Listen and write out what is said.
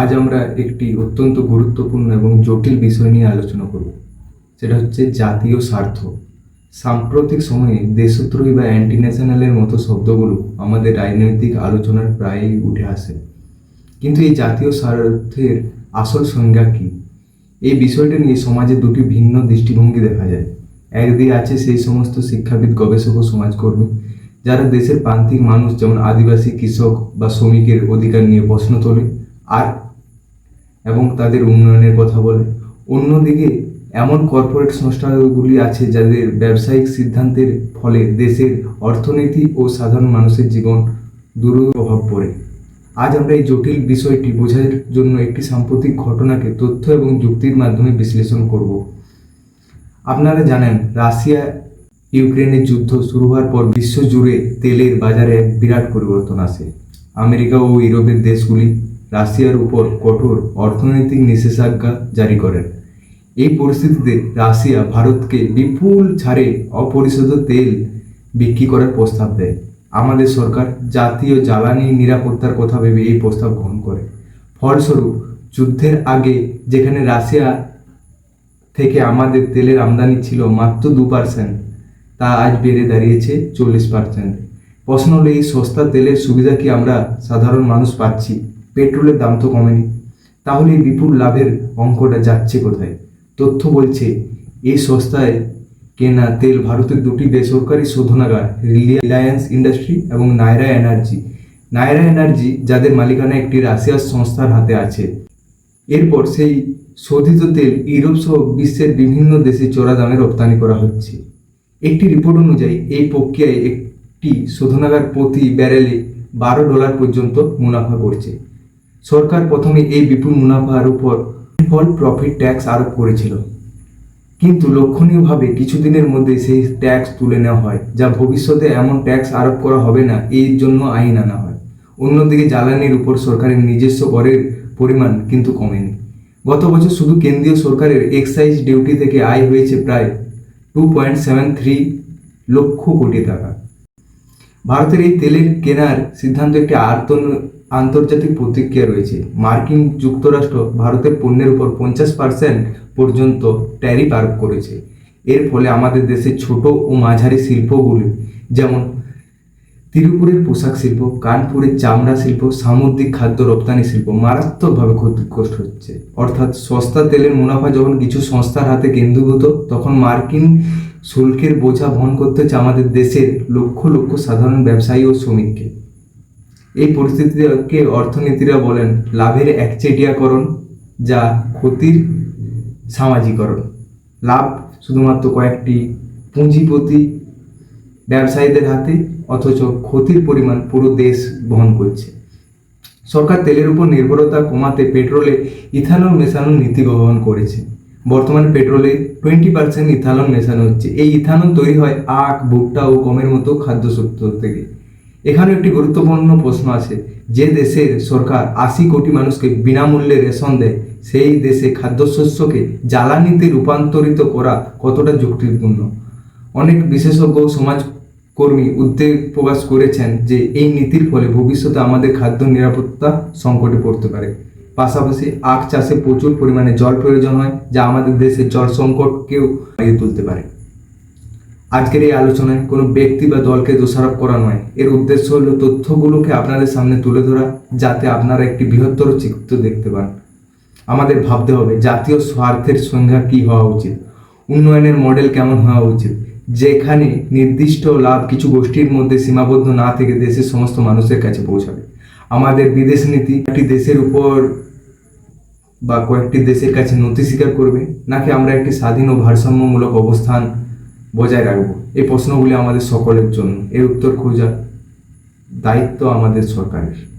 আজ আমরা একটি অত্যন্ত গুরুত্বপূর্ণ এবং জটিল বিষয় নিয়ে আলোচনা করব। সেটা হচ্ছে জাতীয় স্বার্থ। সাম্প্রতিক সময়ে দেশদ্রোহী বা অ্যান্টি ন্যাশনালের মতো শব্দগুলো আমাদের রাজনৈতিক আলোচনার প্রায়ই উঠে আসে। কিন্তু এই জাতীয় স্বার্থের আসল সংজ্ঞা কী? এই বিষয়টা নিয়ে সমাজে দুটি ভিন্ন দৃষ্টিভঙ্গি দেখা যায়। একদিকে আছে সেই সমস্ত শিক্ষাবিদ, গবেষক ও সমাজকর্মী, যারা দেশের প্রান্তিক মানুষ যেমন আদিবাসী কৃষক বা শ্রমিকের অধিকার নিয়ে প্রশ্ন তোলে, আর এবং তাদের উন্নয়নের কথা বলে। অন্যদিকে, এমন কর্পোরেট সংস্থাগুলি আছে যাদের ব্যবসায়িক সিদ্ধান্তের ফলে দেশের অর্থনীতি ও সাধারণ মানুষের জীবন দুর্প্রভাব পড়ে। আজ আমরা এই জটিল বিষয়টি বোঝার জন্য একটি সাম্প্রতিক ঘটনাকে তথ্য এবং যুক্তির মাধ্যমে বিশ্লেষণ করব। আপনারা জানেন, রাশিয়া ইউক্রেনের যুদ্ধ শুরু হওয়ার পর বিশ্বজুড়ে তেলের বাজারে এক বিরাট পরিবর্তন আসে। আমেরিকা ও ইউরোপের দেশগুলি রাশিয়ার উপর কঠোর অর্থনৈতিক নিষেধাজ্ঞা জারি করেন। এই পরিস্থিতিতে রাশিয়া ভারতকে বিপুল ছাড়ে অপরিশোধিত তেল বিক্রি করার প্রস্তাব দেয়। আমাদের সরকার জাতীয় জ্বালানি নিরাপত্তার কথা ভেবে এই প্রস্তাব গ্রহণ করে। ফলস্বরূপ, যুদ্ধের আগে যেখানে রাশিয়া থেকে আমাদের তেলের আমদানি ছিল মাত্র দু পার্সেন্ট তা আজ বেড়ে দাঁড়িয়েছে চল্লিশ পার্সেন্ট প্রশ্ন হলো, এই সস্তা তেলের সুবিধা কি আমরা সাধারণ মানুষ পাচ্ছি? পেট্রোলের দাম তো কমেনি। তাহলে বিপুল লাভের অঙ্কটা যাচ্ছে কোথায়? তথ্য বলছে এই সস্তায় কেনা তেল ভারতের দুটি বেসরকারি শোধনাগার, রিলায়েন্স ইন্ডাস্ট্রি এবং নায়রা এনার্জি। নায়রা এনার্জি, যাদের মালিকানা একটি রাশিয়ার সংস্থার হাতে আছে। এরপর সেই শোধিত তেল ইউরোপ সহ বিশ্বের বিভিন্ন দেশে চড়া দামে রপ্তানি করা হচ্ছে। একটি রিপোর্ট অনুযায়ী, এই প্রক্রিয়ায় একটি শোধনাগার প্রতি ব্যারেলে বারো ডলার পর্যন্ত মুনাফা করছে। সরকার প্রথমে এই বিপুল মুনাফার উপর ফল প্রফিট ট্যাক্স আরোপ করেছিল। কিন্তু লক্ষণীয়ভাবে কিছুদিনের মধ্যে সেই ট্যাক্স তুলে নেওয়া হয়, যা ভবিষ্যতে এমন ট্যাক্স আরোপ করা হবে না, এর জন্য আইন আনা হয়। অন্যদিকে জ্বালানির উপর সরকারের নিজস্ব করের পরিমাণ কিন্তু কমেনি। গত বছর শুধু কেন্দ্রীয় সরকারের এক্সাইজ ডিউটি থেকে আয় হয়েছে প্রায় two point seven three lakh crore টাকা। ভারতের এই তেলের কেনার সিদ্ধান্ত একটি আর্তন আন্তর্জাতিক প্রতিক্রিয়া রয়েছে। মার্কিন যুক্তরাষ্ট্র ভারতের পণ্যের উপর পঞ্চাশ পার্সেন্ট পর্যন্ত ট্যারিফ আরোপ করেছে। এর ফলে আমাদের দেশের ছোট ও মাঝারি শিল্পগুলি, যেমন তিরুপুরের পোশাক শিল্প, কানপুরের চামড়া শিল্প, সামুদ্রিক খাদ্য রপ্তানি শিল্প, মারাত্মকভাবে ক্ষতিগ্রস্ত হচ্ছে। অর্থাৎ সস্তা তেলের মুনাফা যখন কিছু সংস্থার হাতে কেন্দ্রীভূত, তখন মার্কিন শুল্কের বোঝা বহন করতে হচ্ছে আমাদের দেশের লক্ষ লক্ষ সাধারণ ব্যবসায়ী ও শ্রমিককে। এই পরিস্থিতিকে অর্থনীতিরা বলেন, লাভের একচেটিয়াকরণ যা ক্ষতির সামাজিকরণ। লাভ শুধুমাত্র কয়েকটি পুঁজিপতি ব্যবসায়ীদের হাতে, অথচ ক্ষতির পরিমাণ পুরো দেশ বহন করছে। সরকার তেলের উপর নির্ভরতা কমাতে পেট্রোলে ইথানল মেশানোর নীতি গ্রহণ করেছে। বর্তমানে পেট্রোলে টোয়েন্টি পার্সেন্ট ইথানল মেশানো হচ্ছে। এই ইথানল তৈরি হয় আখ, ভুট্টা ও গমের মতো খাদ্যশস্য থেকে। এখানে একটি গুরুত্বপূর্ণ প্রশ্ন আছে। যে দেশের সরকার আশি কোটি মানুষকে বিনামূল্যে রেশন দেয়, সেই দেশে খাদ্যশস্যকে জ্বালানিতে রূপান্তরিত করা কতটা যুক্তিপূর্ণ? অনেক বিশেষজ্ঞ সমাজকর্মী উদ্বেগ প্রকাশ করেছেন যে এই নীতির ফলে ভবিষ্যতে আমাদের খাদ্য নিরাপত্তা সংকটে পড়তে পারে। পাশাপাশি আখ চাষে প্রচুর পরিমাণে জল প্রয়োজন হয়, যা আমাদের দেশের জল সংকটকেও তুলতে পারে। আজকের এই আলোচনায় কোনো ব্যক্তি বা দলকে দোষারোপ করা নয়। এর উদ্দেশ্য হলো তথ্যগুলোকে আপনাদের সামনে তুলে ধরা, যাতে আপনারা একটি বৃহত্তর চিত্র দেখতে পান। আমাদের ভাবতে হবে, জাতীয় স্বার্থের সংজ্ঞা কী হওয়া উচিত? উন্নয়নের মডেল কেমন হওয়া উচিত? যেখানে নির্দিষ্ট লাভ কিছু গোষ্ঠীর মধ্যে সীমাবদ্ধ না থেকে দেশের সমস্ত মানুষের কাছে পৌঁছাবে। আমাদের বিদেশ নীতি, একটি দেশের উপর বা কয়েকটি দেশের কাছে নথি স্বীকার করবে, নাকি আমরা একটি স্বাধীন ও ভারসাম্যমূলক অবস্থান বজায় রাখব। এই প্রশ্নগুলি আমাদের সকলের জন্য। এর উত্তর খোঁজার দায়িত্ব আমাদের সরকারের।